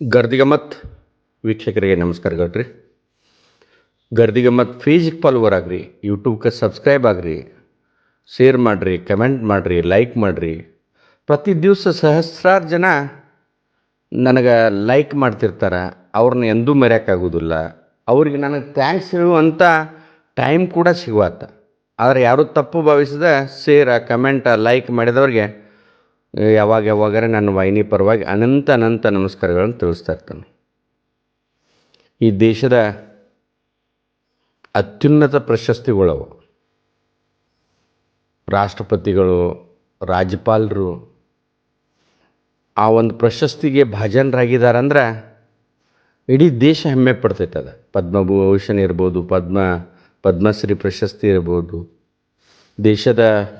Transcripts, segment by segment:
ಗರ್ದಿಗಮ್ಮತ್ ವೀಕ್ಷಕರಿಗೆ ನಮಸ್ಕಾರಗಳು ರೀ ಗರ್ದಿಗಮ್ಮತ್ ಫೇಸ್ಬುಕ್ ಫಾಲೋವರ್ ಆಗ್ರಿ ಯೂಟ್ಯೂಬ್ಗೆ ಸಬ್ಸ್ಕ್ರೈಬ್ ಆಗ್ರಿ ಶೇರ್ ಮಾಡಿರಿ ಕಮೆಂಟ್ ಮಾಡಿರಿ ಲೈಕ್ ಮಾಡಿರಿ. ಪ್ರತಿ ದಿವಸ ಸಹಸ್ರಾರು ಜನ ನನಗೆ ಲೈಕ್ ಮಾಡ್ತಿರ್ತಾರೆ, ಅವ್ರನ್ನ ಎಂದೂ ಮರೆಯೋಕ್ಕಾಗೋದಿಲ್ಲ. ಅವ್ರಿಗೆ ನನಗೆ ಥ್ಯಾಂಕ್ಸ್ ಹೇಳುವಂಥ ಟೈಮ್ ಕೂಡ ಸಿಗುವತ್ತ ಆದರೆ ಯಾರೂ ತಪ್ಪು ಭಾವಿಸಿದ ಶೇರ ಕಮೆಂಟ ಲೈಕ್ ಮಾಡಿದವ್ರಿಗೆ ಯಾವಾಗ ಯಾವಾಗಾರ ನನ್ನ ವಾಹಿನಿ ಪರವಾಗಿ ಅನಂತ ಅನಂತ ನಮಸ್ಕಾರಗಳನ್ನು ತಿಳಿಸ್ತಾ ಇರ್ತಾನೆ. ಈ ದೇಶದ ಅತ್ಯುನ್ನತ ಪ್ರಶಸ್ತಿಗಳವು ರಾಷ್ಟ್ರಪತಿಗಳು, ರಾಜ್ಯಪಾಲರು ಆ ಒಂದು ಪ್ರಶಸ್ತಿಗೆ ಭಾಜನರಾಗಿದ್ದಾರಂದ್ರೆ ಇಡೀ ದೇಶ ಹೆಮ್ಮೆ ಪಡ್ತೈತೆ ಅದು ಪದ್ಮಭೂಷಣ ಇರ್ಬೋದು, ಪದ್ಮ, ಪದ್ಮಶ್ರೀ ಪ್ರಶಸ್ತಿ ಇರ್ಬೋದು. ದೇಶದ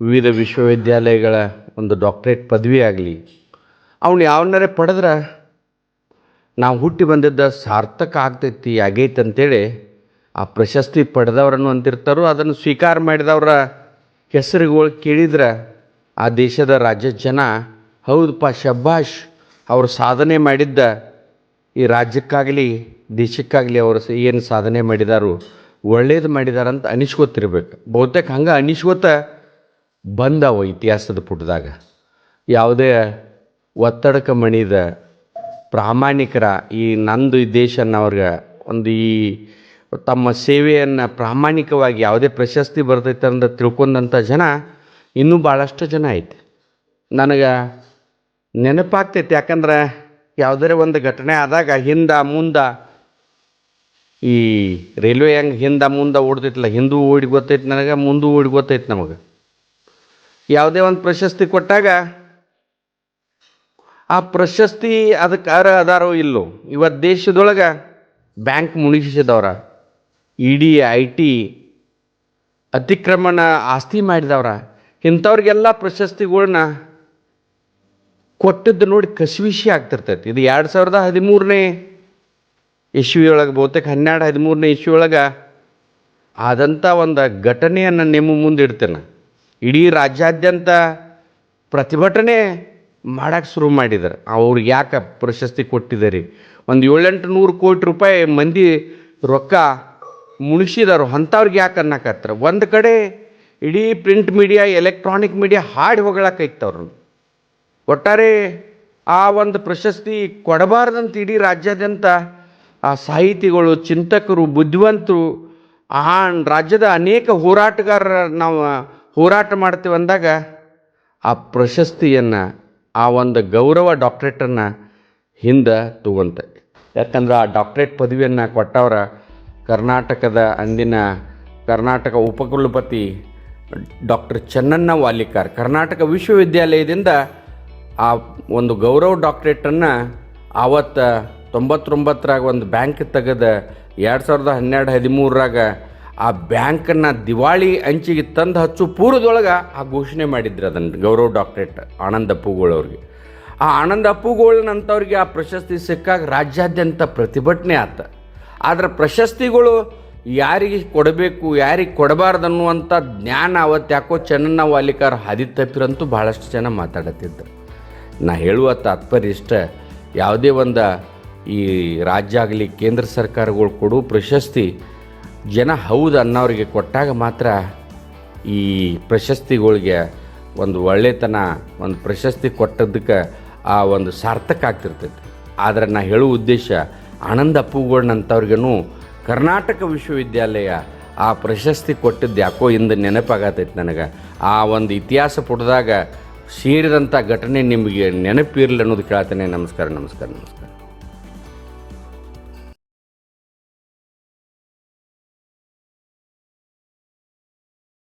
ವಿವಿಧ ವಿಶ್ವವಿದ್ಯಾಲಯಗಳ ಒಂದು ಡಾಕ್ಟ್ರೇಟ್ ಪದವಿ ಆಗಲಿ, ಅವನು ಯಾವನಾರೇ ಪಡೆದ್ರೆ ನಾವು ಹುಟ್ಟಿ ಬಂದಿದ್ದ ಸಾರ್ಥಕ ಆಗ್ತೈತಿ, ಆಗೈತೆ ಅಂತೇಳಿ ಆ ಪ್ರಶಸ್ತಿ ಪಡೆದವ್ರನ್ನು ಅಂತಿರ್ತಾರೋ, ಅದನ್ನು ಸ್ವೀಕಾರ ಮಾಡಿದವರ ಹೆಸರುಗಳು ಕೇಳಿದ್ರೆ ಆ ದೇಶದ ರಾಜ್ಯ ಜನ ಹೌದಪ್ಪ ಶಬ್ಬಾಷ್ ಅವರು ಸಾಧನೆ ಮಾಡಿದ್ದ ಈ ರಾಜ್ಯಕ್ಕಾಗಲಿ, ದೇಶಕ್ಕಾಗಲಿ ಅವರು ಏನು ಸಾಧನೆ ಮಾಡಿದಾರು, ಒಳ್ಳೇದು ಮಾಡಿದಾರಂತ ಅನಿಸ್ಕೊತಿರ್ಬೇಕು. ಬಹುತೇಕ ಹಂಗೆ ಅನಿಸ್ಕೊತ ಬಂದವು ಇತಿಹಾಸದ ಪುಟದಾಗ ಯಾವುದೇ ಒತ್ತಡಕ್ಕೆ ಮಣಿದ ಪ್ರಾಮಾಣಿಕರ ಈ ನಂದು ಈ ದೇಶ ಅನ್ನೋರ್ಗೆ ಒಂದು ಈ ತಮ್ಮ ಸೇವೆಯನ್ನು ಪ್ರಾಮಾಣಿಕವಾಗಿ ಯಾವುದೇ ಪ್ರಶಸ್ತಿ ಬರ್ತೈತೆ ಅಂತ ತಿಳ್ಕೊಂಡಂಥ ಜನ ಇನ್ನೂ ಭಾಳಷ್ಟು ಜನ ಐತೆ. ನನಗೆ ನೆನಪಾಗ್ತೈತೆ, ಯಾಕಂದ್ರೆ ಯಾವುದೇ ಒಂದು ಘಟನೆ ಆದಾಗ ಹಿಂದೆ ಮುಂದೆ ಈ ರೈಲ್ವೆ ಹೆಂಗೆ ಹಿಂದೆ ಮುಂದೆ ಓಡ್ತೈತಲ್ಲ, ಹಿಂದೂ ಓಡಿ ಗೊತ್ತೈತೆ ನನಗೆ, ಮುಂದೂ ಓಡಿ ಗೊತ್ತೈತೆ ನಮಗೆ. ಯಾವುದೇ ಒಂದು ಪ್ರಶಸ್ತಿ ಕೊಟ್ಟಾಗ ಆ ಪ್ರಶಸ್ತಿ ಅದಕ್ಕೆ ಅರ ಅದಾರೋ ಇಲ್ಲೋ. ಇವತ್ತು ದೇಶದೊಳಗೆ ಬ್ಯಾಂಕ್ ಮುಳುಗಿಸಿದವ್ರ ಇ ಡಿ, ಐ ಟಿ ಅತಿಕ್ರಮಣ ಆಸ್ತಿ ಮಾಡಿದವ್ರ, ಇಂಥವ್ರಿಗೆಲ್ಲ ಪ್ರಶಸ್ತಿಗಳ್ನ ಕೊಟ್ಟದ್ದು ನೋಡಿ ಕಸಿವಿಸಿ ಆಗ್ತಿರ್ತೈತಿ. ಇದು ಎರಡು ಸಾವಿರದ ಹದಿಮೂರನೇ ಇಶ್ವಿಯೊಳಗೆ ಬಹುತೇಕ ಹನ್ನೆರಡು ಹದಿಮೂರನೇ ಇಶ್ವಿಯೊಳಗೆ ಆದಂಥ ಒಂದು ಘಟನೆಯನ್ನು ನಿಮ್ಮ ಮುಂದೆ ಇಡ್ತೇನೆ ಇಡೀ ರಾಜ್ಯಾದ್ಯಂತ ಪ್ರತಿಭಟನೆ ಮಾಡಕ್ಕೆ ಶುರು ಮಾಡಿದ್ರು ಅವ್ರಿಗೆ ಯಾಕೆ ಪ್ರಶಸ್ತಿ ಕೊಟ್ಟಿದ್ದಾರೆ? ಒಂದು ಏಳೆಂಟು ನೂರು ಕೋಟಿ ರೂಪಾಯಿ ಮಂದಿ ರೊಕ್ಕ ಮುಣಿಸಿದಾರು, ಅಂಥವ್ರಿಗೆ ಯಾಕೆ ಅನ್ನಕತ್ತಾರೆ? ಒಂದು ಕಡೆ ಇಡೀ ಪ್ರಿಂಟ್ ಮೀಡಿಯಾ, ಎಲೆಕ್ಟ್ರಾನಿಕ್ ಮೀಡಿಯಾ ಹಾಡಿ ಹೊಗಳಕ್ಕೈತವ್ರು ಒಟ್ಟಾರೆ ಆ ಒಂದು ಪ್ರಶಸ್ತಿ ಕೊಡಬಾರ್ದಂತ ಇಡೀ ರಾಜ್ಯಾದ್ಯಂತ ಆ ಸಾಹಿತಿಗಳು, ಚಿಂತಕರು, ಬುದ್ಧಿವಂತರು, ಆ ರಾಜ್ಯದ ಅನೇಕ ಹೋರಾಟಗಾರರ ನಾವು ಹೋರಾಟ ಮಾಡ್ತೀವಿ ಅಂದಾಗ ಆ ಪ್ರಶಸ್ತಿಯನ್ನು, ಆ ಒಂದು ಗೌರವ ಡಾಕ್ಟ್ರೇಟನ್ನು ಹಿಂದೆ ತಗೊಂತ. ಯಾಕಂದ್ರೆ ಆ ಡಾಕ್ಟ್ರೇಟ್ ಪದವಿಯನ್ನು ಕೊಟ್ಟವರ ಕರ್ನಾಟಕದ ಅಂದಿನ ಕರ್ನಾಟಕ ಉಪಕುಲಪತಿ ಡಾಕ್ಟರ್ ಚನ್ನಣ್ಣ ವಾಲಿಕಾರ್. ಕರ್ನಾಟಕ ವಿಶ್ವವಿದ್ಯಾಲಯದಿಂದ ಆ ಒಂದು ಗೌರವ ಡಾಕ್ಟ್ರೇಟನ್ನು ಆವತ್ತು ತೊಂಬತ್ತೊಂಬತ್ತರಾಗ ಒಂದು ಬ್ಯಾಂಕ್ ತೆಗೆದ ಎರಡು ಸಾವಿರದ ಹನ್ನೆರಡು ಹದಿಮೂರರಾಗ ಆ ಬ್ಯಾಂಕನ್ನ ದಿವಾಳಿ ಅಂಚಿಗೆ ತಂದು ಹಚ್ಚು ಪೂರ್ವದೊಳಗೆ ಆ ಘೋಷಣೆ ಮಾಡಿದ್ರು ಅದನ್ನು ಗೌರವ ಡಾಕ್ಟ್ರೇಟ್ ಆನಂದ ಅಪ್ಪುಗಳವ್ರಿಗೆ ಆ ಆನಂದ ಅಪ್ಪುಗೋಳನಂಥವ್ರಿಗೆ ಆ ಪ್ರಶಸ್ತಿ ಸಿಕ್ಕಾಗ ರಾಜ್ಯಾದ್ಯಂತ ಪ್ರತಿಭಟನೆ ಆತ. ಆದರೆ ಪ್ರಶಸ್ತಿಗಳು ಯಾರಿಗೆ ಕೊಡಬೇಕು, ಯಾರಿಗೆ ಕೊಡಬಾರ್ದು ಅನ್ನುವಂಥ ಜ್ಞಾನ ಅವತ್ತು ಯಾಕೋ ಚೆನ್ನಣ್ಣ ವಾಲಿಕಾರ ಹಾದಿ ತಪ್ಪಿರಂತೂ ಭಾಳಷ್ಟು ಜನ ಮಾತಾಡತ್ತಿದ್ದರು ನಾ ಹೇಳುವ ತಾತ್ಪರ್ಯ ಇಷ್ಟ, ಯಾವುದೇ ಒಂದು ಈ ರಾಜ್ಯ ಆಗಲಿ ಕೇಂದ್ರ ಸರ್ಕಾರಗಳು ಕೊಡೋ ಪ್ರಶಸ್ತಿ ಜನ ಹೌದು ಅನ್ನೋರಿಗೆ ಕೊಟ್ಟಾಗ ಮಾತ್ರ ಈ ಪ್ರಶಸ್ತಿಗಳಿಗೆ ಒಂದು ಒಳ್ಳೆತನ, ಒಂದು ಪ್ರಶಸ್ತಿ ಕೊಟ್ಟದ್ದಕ್ಕೆ ಆ ಒಂದು ಸಾರ್ಥಕ ಆಗ್ತಿರ್ತೈತಿ. ಆದರೆ ನಾ ಹೇಳೋ ಉದ್ದೇಶ, ಆನಂದ ಅಪ್ಪುಗಳನ್ನಂಥವ್ರಿಗೂ ಕರ್ನಾಟಕ ವಿಶ್ವವಿದ್ಯಾಲಯ ಆ ಪ್ರಶಸ್ತಿ ಕೊಟ್ಟಿದ್ದು ಯಾಕೋ ಇಂದು ನೆನಪಾಗತೈತಿ ನನಗೆ. ಆ ಒಂದು ಇತಿಹಾಸ ಪುಟದಾಗ ಸೇರಿದಂಥ ಘಟನೆ ನಿಮಗೆ ನೆನಪಿರಲಿ ಅನ್ನೋದು ಕೇಳ್ತೇನೆ. ನಮಸ್ಕಾರ ನಮಸ್ಕಾರ ನಮಸ್ಕಾರ.